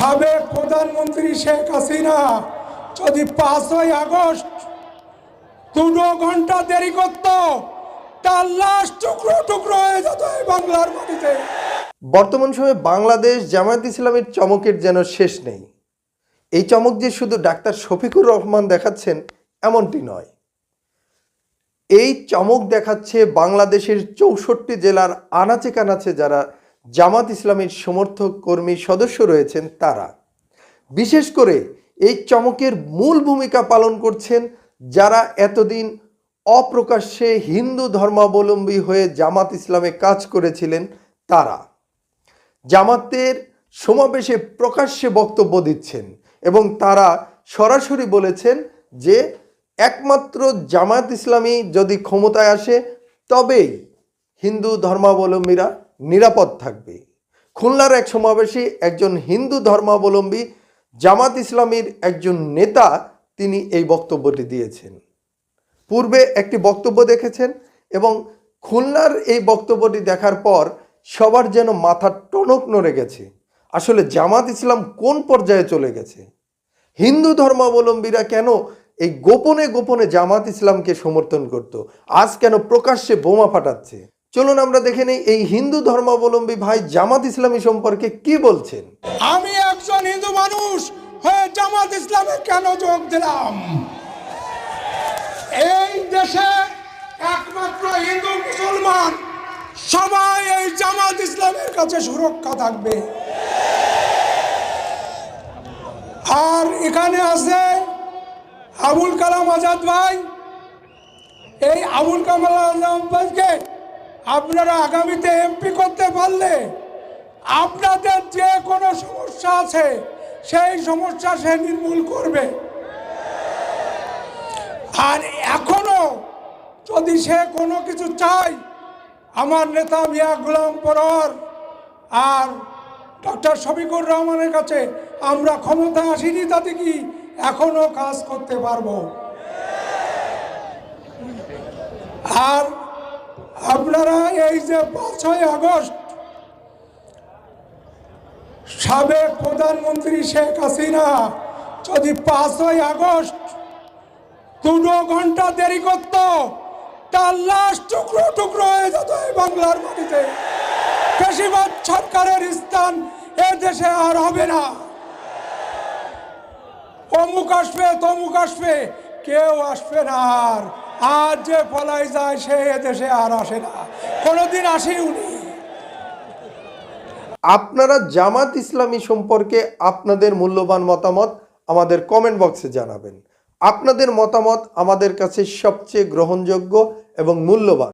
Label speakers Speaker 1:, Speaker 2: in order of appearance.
Speaker 1: সাবেক প্রধানমন্ত্রী শেখ হাসিনা যদি পাঁচই আগস্ট দুটো ঘণ্টা দেরি করত, তার লাশ টুকরো টুকরো হয়ে যেত এই বাংলার মাটিতে।
Speaker 2: বর্তমান সময়ে বাংলাদেশ জামায়াত ইসলামের চমকের যেন শেষ নেই। এই চমক যে শুধু ডাক্তার শফিকুর রহমান দেখাচ্ছেন, এমনটি নয়। এই চমক দেখাচ্ছে বাংলাদেশের চৌষট্টি জেলার আনাচে কানাচে যারা জামাত ইসলামের সমর্থক কর্মী সদস্য রয়েছেন তারা। বিশেষ করে এই চমকের মূল ভূমিকা পালন করছেন যারা এতদিন অপ্রকাশ্যে হিন্দু ধর্মাবলম্বী হয়ে জামাত ইসলামে কাজ করেছিলেন তারা। জামাতের সমাবেশে প্রকাশ্যে বক্তব্য দিচ্ছেন এবং তারা সরাসরি বলেছেন যে একমাত্র জামাত ইসলামী যদি ক্ষমতায় আসে তবেই হিন্দু ধর্মাবলম্বীরা নিরাপদ থাকবে। খুলনার এক সমাবেশে একজন হিন্দু ধর্মাবলম্বী জামাত ইসলামীর একজন নেতা তিনি এই বক্তব্যটি দিয়েছেন। পূর্বে একটি বক্তব্য দেখেছেন এবং খুলনার এই বক্তব্যটি দেখার পর সবার যেন মাথা টনক নড়ে গেছে। আসলে জামাত ইসলাম কোন পর্যায়ে চলে গেছে? হিন্দু ধর্মাবলম্বীরা কেন এই গোপনে গোপনে জামাত ইসলামকে সমর্থন করত? আজ কেন প্রকাশ্যে বোমা ফাটাচ্ছে? চলুন আমরা দেখে নেই এই হিন্দু ধর্মাবলম্বী ভাই জামাত ইসলামী সম্পর্কে কি বলছেন?
Speaker 1: আমি একজন হিন্দু মানুষ, হয়ে, জামাত ইসলামে কেন যোগ দিলাম? এই দেশে একমাত্র হিন্দু মুসলমান, সবাই এই জামাত ইসলামের কাছে সুরক্ষা থাকবে। আর এখানে আছে আবুল কালাম আজাদ ভাই। এই আবুল কামাল আজাদ ভাইকে আপনারা আগামীতে এমপি করতে পারলে আপনাদের যে কোনো সমস্যা আছে, সেই সমস্যা সে নির্মূল করবে। আর এখনও যদি সে কোনো কিছু চায়, আমার নেতা মিয়া গোলাম পরর আর ডক্টর শফিকুর রহমানের কাছে আমরা ক্ষমতা আসিনি, তাতে কি এখনও কাজ করতে পারব? আর আপনারা এই যে পাঁচই আগস্ট সাবেক প্রধানমন্ত্রী শেখ হাসিনা যদি পাঁচই আগস্ট দুটো ঘণ্টা দেরি করত, তার লাশ টুকরো টুকরো হয়ে যেত এই বাংলার মাটিতে। বেশিরভাগ সরকারের স্থান এ দেশে আর হবে না। অমুক আসবে, তমুক আসবে কেউ আসবে না আর। আর যে পলাই যায়, সে দেশে আর আসে না। কোনোদিন আসে উনি।
Speaker 2: আপনারা জামাত ইসলামী সম্পর্কে আপনাদের মূল্যবান মতামত আমাদের কমেন্ট বক্সে জানাবেন। আপনাদের মতামত আমাদের কাছে সবচেয়ে গ্রহণযোগ্য এবং মূল্যবান।